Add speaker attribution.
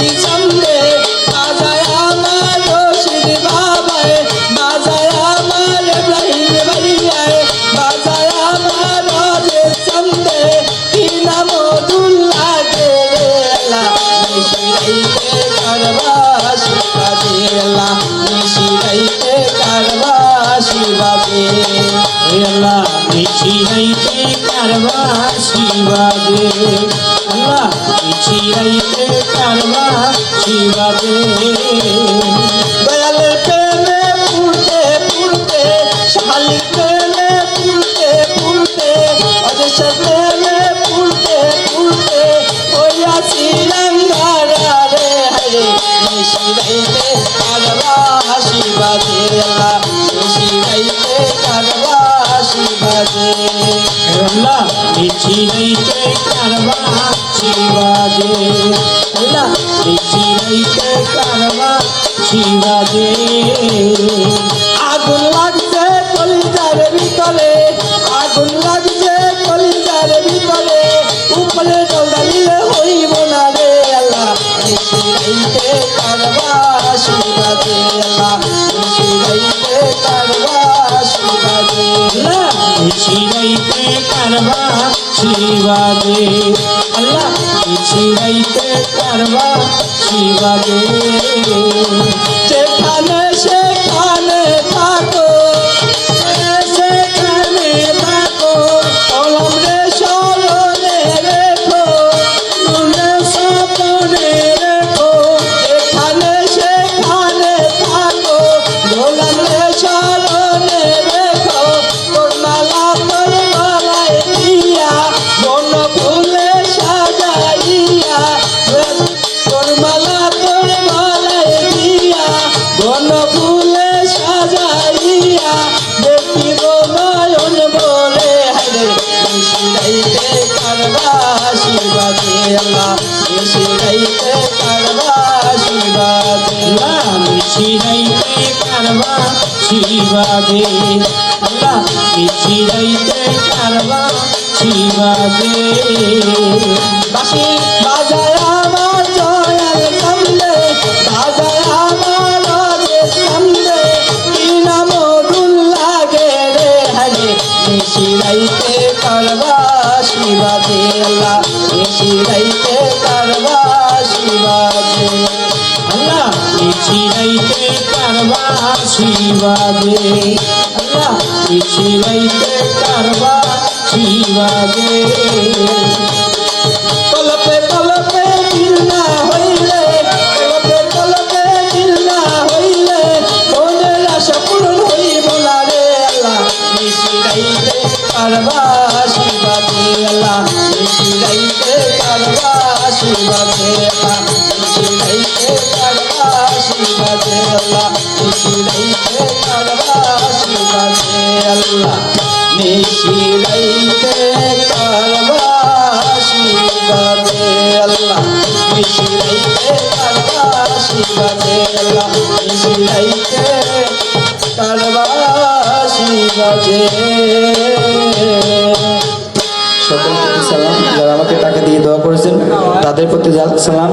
Speaker 1: শালি চন্দে শিবাজে আল্লাহ নিশিরাইতে কারবা শিবাজে দয়ালের প্রেমে পুরতে পুরতে শালির প্রেমে পুরতে পুরতে অজেশের প্রেমে পুরতে পুরতে ওই আসি রঙ্গারা রে। হরে নিশিরাইতে কারবা শিবাজে আল্লাহ নিশিরাইতে কারবা শিবাজে আল্লাহ নিশিরাইতে কারবা শিবাজে। আল্লাহ নিশিরাইতে কারবা শিবাজে। শিবাজে আল্লাহ নিশিরাইতে কারবা শিবাজে যেখানে সেখানে আল্লাহ মিশিরাইতে কারবা শিবাজে বাসি বাজায় মিশিরাইতে করবা শিবাজে আল্লাহ। মিশিরাইতে করবা শিবাজে আল্লাহ মিশিরাইতে করবা শিবাজে আল্লাহ মিশিরাইতে করবা শিবাজে কলপে কলপে দিল না হইলে কারবা শিবাজে আল্লাহ মিশিরাইতে কারবা শিবাজে আল্লাহ মিশিরাইতে কারবা শিবাজে আল্লাহ মিশিরাইতে কারবা শিবাজে আল্লাহ মিশিরাইতে কারবা শিবাজে আল্লাহ মিশিরাইতে কারবা শিবাজে
Speaker 2: সকলকে সালাম যারা আমাকে টাকা দিয়ে দোয়া করেছেন তাদের প্রতি সালাম।